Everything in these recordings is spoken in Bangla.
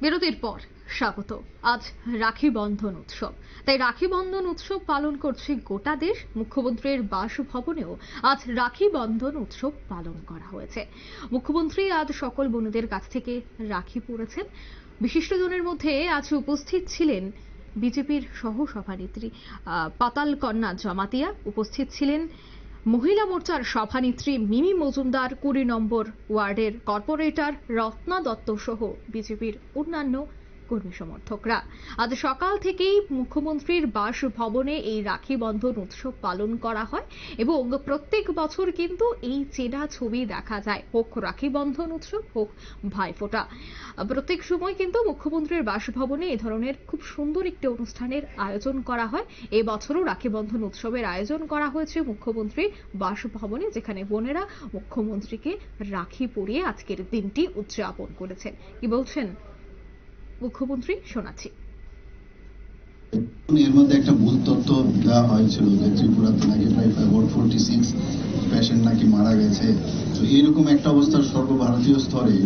বিরতির পর স্বাগত। আজ রাখি বন্ধন উৎসব। তাই রাখি বন্ধন উৎসব পালন করছে গোটা দেশ। মুখ্যমন্ত্রীর বাসভবনেও আজ রাখি বন্ধন উৎসব পালন করা হয়েছে। মুখ্যমন্ত্রী আজ সকল বোনেদের কাছ থেকে রাখি পড়েছেন। বিশিষ্টজনের মধ্যে আজ উপস্থিত ছিলেন বিজেপির সহ সভানেত্রী পাতাল কন্যা জমাতিয়া। উপস্থিত ছিলেন মহিলা মোর্চার সভানেত্রী মিমি মজুমদার কুড়ি নম্বর ওয়ার্ডের কর্পোরেটর রত্না দত্ত সহ বিজেপির অন্যান্য কর্মী সমর্থকরা। আজ সকাল থেকেই মুখ্যমন্ত্রীর বাসভবনে এই রাখি বন্ধন উৎসব পালন করা হয় এবং প্রত্যেক বছর কিন্তু এই চেনা ছবি দেখা যায়। হোক রাখি বন্ধন উৎসব, হোক ভাইফোঁটা প্রত্যেক সময় কিন্তু মুখ্যমন্ত্রীর বাসভবনে এ ধরনের খুব সুন্দর একটি অনুষ্ঠানের আয়োজন করা হয়। এই বছরও রাখি বন্ধন উৎসবের আয়োজন করা হয়েছে মুখ্যমন্ত্রী বাসভবনে, যেখানে বোনেরা মুখ্যমন্ত্রীকে রাখি পরিয়ে আজকের দিনটি উদযাপন করেছেন। কি বলছেন মুখ্যমন্ত্রী শোনাচ্ছি। এর মধ্যে একটা ভুল তথ্য দেওয়া হয়েছিল যে ত্রিপুরাতে নাকি প্রায় ফোর ফোরটি সিক্স পেশেন্ট নাকি মারা গেছে। তো এইরকম একটা অবস্থার সর্বভারতীয় স্তরে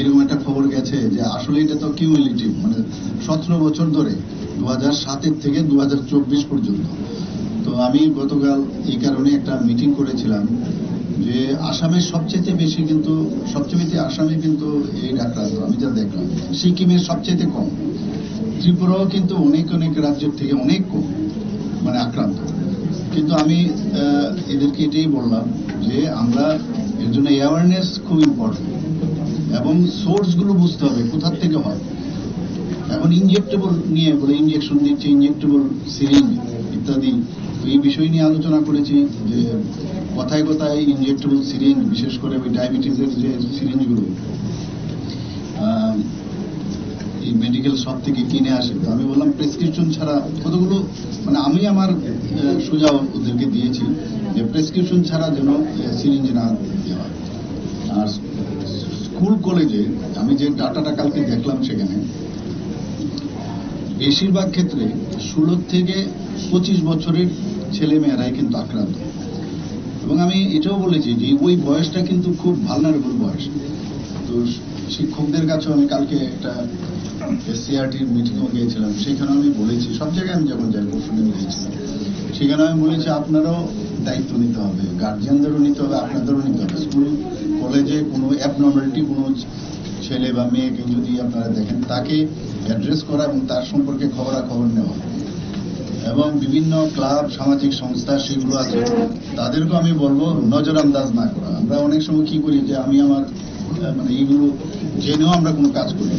এরকম একটা খবর গেছে যে আসলে এটা তো কিউমুলেটিভ মানে সতেরো বছর ধরে দু হাজার সাতের থেকে দু হাজার চব্বিশ পর্যন্ত। তো আমি গতকাল এই কারণে একটা মিটিং করেছিলাম। যে আসামের সবচেয়ে বেশি কিন্তু, সবচেয়ে বেশি আসামে কিন্তু এই আক্রান্ত আমি যা দেখলাম। সিকিমের সবচেয়ে কম। ত্রিপুরাও কিন্তু অনেক অনেক রাজ্যের থেকে অনেক কম মানে আক্রান্ত। কিন্তু আমি এদেরকে এটাই বললাম যে আমরা, এর জন্য অ্যাওয়ারনেস খুব ইম্পর্টেন্ট এবং সোর্সগুলো বুঝতে হবে, কোথার থেকে হয়। এখন ইনজেক্টেবল নিয়ে বলে ইনজেকশন দিচ্ছে ইনজেক্টেবল সিরিঞ্জ ইত্যাদি। এই বিষয় নিয়ে আলোচনা করেছি যে কথায় কথায় ইনজেক্টেবল সিরিঞ্জ বিশেষ করে ওই ডায়াবেটিসের যে সিরিঞ্জগুলো এই মেডিকেল শপ থেকে কিনে আসে। তো আমি বললাম, প্রেসক্রিপশন ছাড়া কতগুলো মানে আমি আমার সুঝাও ওদেরকে দিয়েছি যে প্রেসক্রিপশন ছাড়া যেন সিরিঞ্জ না দেওয়া আর স্কুল কলেজে আমি যে ডাটাটা কালকে দেখলাম সেখানে, বেশিরভাগ ক্ষেত্রে ষোলো থেকে পঁচিশ বছরের ছেলে মেয়েরাই কিন্তু আক্রান্ত। এবং আমি এটাও বলেছি যে ওই বয়সটা কিন্তু খুব ভালনারেবল বয়স। তো শিক্ষকদের কাছেও আমি কালকে একটা সিআরটির মিটিংও গিয়েছিলাম সেখানে আমি বলেছি, সব জায়গায় আমি যখন যাই পরশুদিন গিয়েছিলাম। সেখানে আমি বলেছি, আপনারাও দায়িত্ব নিতে হবে গার্জিয়ানদেরও নিতে হবে, আপনাদেরও নিতে হবে। স্কুল কলেজে কোনো অ্যাবনর্মালিটি কোনো ছেলে বা মেয়েকে যদি আপনারা দেখেন, তাকে অ্যাড্রেস করা এবং তার সম্পর্কে খবরাখবর নেওয়া। এবং বিভিন্ন ক্লাব, সামাজিক সংস্থা সেগুলো আছে তাদেরকেও আমি বলব, নজরান্দাজ না করা আমরা অনেক সময় কি করি যে আমি আমার মানে এইগুলো জেনেও আমরা কোনো কাজ করি।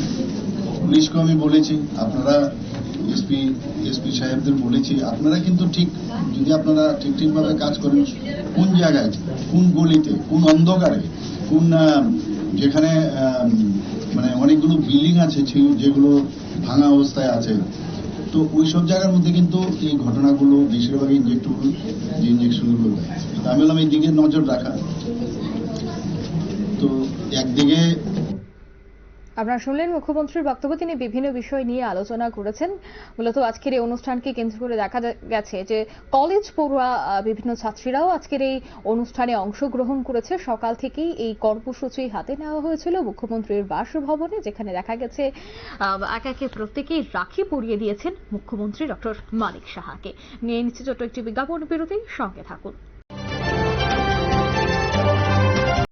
পুলিশকে আমি বলেছি, আপনারা এসপি এসপি সাহেবদের বলেছি, আপনারা কিন্তু ঠিক, যদি আপনারা ঠিক ঠিকভাবে কাজ করেন, কোন জায়গায়, কোন গলিতে, কোন অন্ধকারে, কোন যেখানে মানে অনেকগুলো বিল্ডিং আছে যেগুলো ভাঙা অবস্থায় আছে তো ওই সব জায়গার মধ্যে কিন্তু এই ঘটনাগুলো বেশিরভাগই ইনজেক্টেবল যে ইঞ্জেকশনগুলো আমি বললাম, এই দিকে নজর রাখা। তো একদিকে আপনারা শুনলেন মুখ্যমন্ত্রীর বক্তব্য। তিনি বিভিন্ন বিষয় নিয়ে আলোচনা করেছেন। মূলত আজকের এই অনুষ্ঠানকে কেন্দ্র করে দেখা গেছে যে কলেজ পড়ুয়া বিভিন্ন ছাত্রীরাও আজকের এই অনুষ্ঠানে অংশগ্রহণ করেছে। সকাল থেকেই এই কর্মসূচি হাতে নেওয়া হয়েছিল মুখ্যমন্ত্রীর বাসভবনে, যেখানে দেখা গেছে একে একে প্রত্যেকেই রাখি পরিয়ে দিয়েছেন মুখ্যমন্ত্রী ডক্টর মানিক সাহাকে। নিয়ে নিচ্ছে ছোট্ট একটি বিজ্ঞাপন বিরতি, সঙ্গে থাকুন।